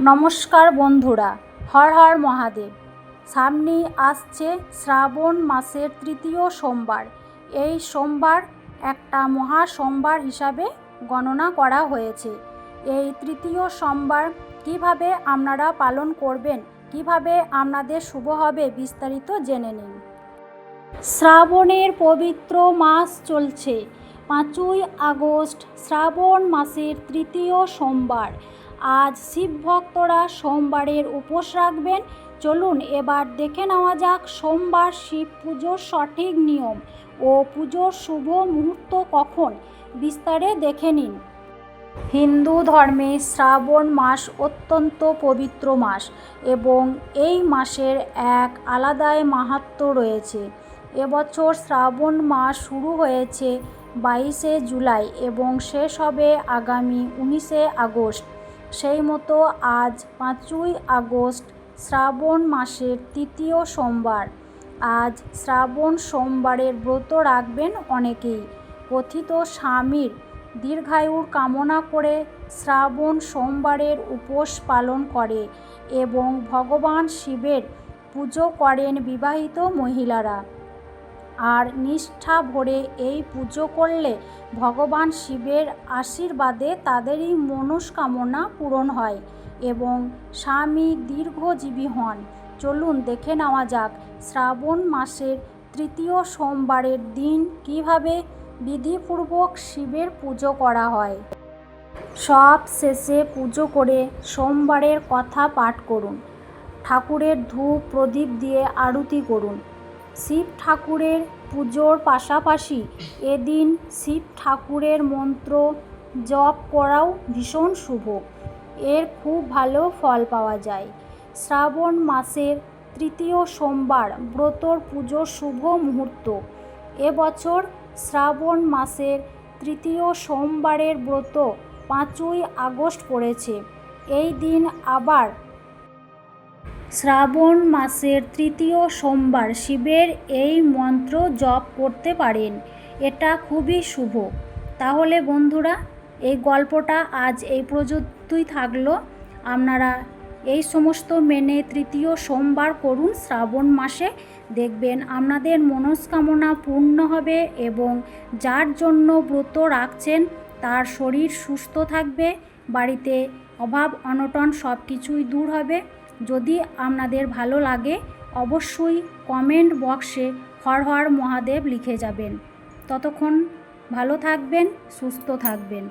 নমস্কার বন্ধুরা, হর হর মহাদেব। সামনে আসছে শ্রাবণ মাসের তৃতীয় সোমবার। এই সোমবার একটা মহা সোমবার হিসাবে গণনা করা হয়েছে। এই তৃতীয় সোমবার কীভাবে আপনারা পালন করবেন, কীভাবে আপনাদের শুভ হবে বিস্তারিত জেনে নিন। শ্রাবণের পবিত্র মাস চলছে। পাঁচই আগস্ট শ্রাবণ মাসের তৃতীয় সোমবার। আজ শিব ভক্তরা সোমবারের উপোস রাখবেন। চলুন এবার দেখে নেওয়া যাক সোমবার শিব পুজোর সঠিক নিয়ম ও পুজোর শুভ মুহূর্ত কখন। বিস্তারে দেখে নিন। হিন্দু ধর্মে শ্রাবণ মাস অত্যন্ত পবিত্র মাস এবং এই মাসের এক আলাদাই মাহাত্ম্য রয়েছে। এবছর শ্রাবণ মাস শুরু হয়েছে বাইশে জুলাই এবং শেষ হবে আগামী উনিশে আগস্ট। সেই মতো আজ পাঁচই আগস্ট শ্রাবণ মাসের তৃতীয় সোমবার। আজ শ্রাবণ সোমবারের ব্রত রাখবেন অনেকেই। কথিত স্বামীর দীর্ঘায়ুর কামনা করে শ্রাবণ সোমবারের উপোস পালন করে এবং ভগবান শিবের পুজো করেন বিবাহিত মহিলারা। আর নিষ্ঠা ভরে এই পুজো করলে ভগবান শিবের আশীর্বাদে তাদেরই মনস্কামনা পূরণ হয় এবং স্বামী দীর্ঘজীবী হন। চলুন দেখে নেওয়া যাক শ্রাবণ মাসের তৃতীয় সোমবারের দিন কীভাবে বিধিপূর্বক শিবের পুজো করা হয়। সব শেষে পুজো করে সোমবারের কথা পাঠ করুন। ঠাকুরের ধূপ প্রদীপ দিয়ে আরতি করুন। শিব ঠাকুরের পুজোর পাশাপাশি এদিন শিব ঠাকুরের মন্ত্র জপ করাও ভীষণ শুভ। এর খুব ভালো ফল পাওয়া যায়। শ্রাবণ মাসের তৃতীয় সোমবার ব্রতর পুজোর শুভ মুহূর্ত। এবছর শ্রাবণ মাসের তৃতীয় সোমবারের ব্রত পাঁচই আগস্ট পড়েছে। এই দিন আবার শ্রাবণ মাসের তৃতীয় সোমবার শিবের এই মন্ত্র জপ করতে পারেন। এটা খুবই শুভ। তাহলে বন্ধুরা, এই গল্পটা আজ এই পর্যন্তই থাকল। আপনারা এই সমস্ত মেনে তৃতীয় সোমবার করুন শ্রাবণ মাসে। দেখবেন আপনাদের মনস্কামনা পূর্ণ হবে এবং যার জন্য ব্রত রাখছেন, তার শরীর সুস্থ থাকবে, বাড়িতে অভাব, অনটন সব কিছুই দূর হবে। যদি আপনাদের ভালো লাগে, অবশ্যই কমেন্ট বক্সে হর হর মহাদেব লিখে যাবেন। ততক্ষণ ভালো থাকবেন, সুস্থ থাকবেন।